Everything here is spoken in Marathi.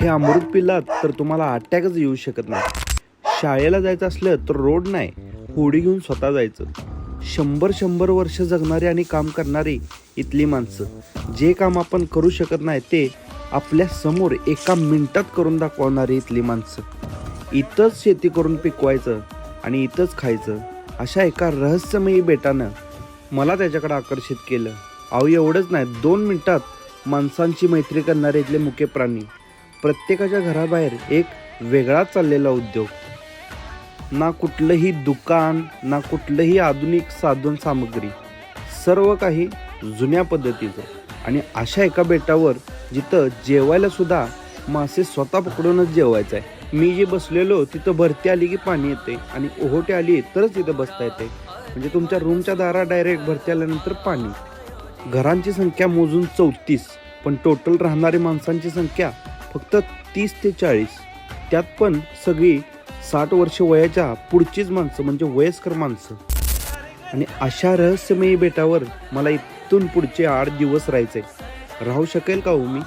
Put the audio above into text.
हे अमृत पिलात तर तुम्हाला अटॅकच येऊ शकत नाही. शाळेला जायचं असलं तर रोड नाही होडी घेऊन स्वतः जायचं. शंभर शंभर वर्ष जगणारी आणि काम करणारी इथली माणसं. जे काम आपण करू शकत नाही ते आपल्यासमोर एका मिनिटात करून दाखवणारी इथली माणसं. इथंच शेती करून पिकवायचं आणि इथंच खायचं अशा एका रहस्यमयी बेटानं मला त्याच्याकडे आकर्षित केलं. अहो एवढंच नाही दोन मिनटात माणसांची मैत्री करणारे इथले मुके प्राणी. प्रत्येकाच्या घराबाहेर एक वेगळाच चाललेला उद्योग. ना कुठलंही दुकान ना कुठलंही आधुनिक साधन सामग्री. सर्व काही जुन्या पद्धतीचं. आणि अशा एका बेटावर जिथं जेवायला सुद्धा मासे स्वतः पकडूनच जेवायचं आहे मी जे बसलेलो तिथं भरती आली की पाणी येते आणि ओहोटी आली तरच तिथं बसता येते. म्हणजे तुमच्या रूमच्या दारा डायरेक्ट भरती आल्यानंतर पाणी. घरांची संख्या मोजून चौतीस पण टोटल राहणारी माणसांची संख्या फक्त तीस ते चाळीस. त्यात पण सगळी साठ वर्ष वयाच्या पुढचीच माणसं म्हणजे वयस्कर माणसं. आणि अशा रहस्यमयी बेटावर मला इथून पुढचे आठ दिवस राहायचे राहू शकेल का हो मी?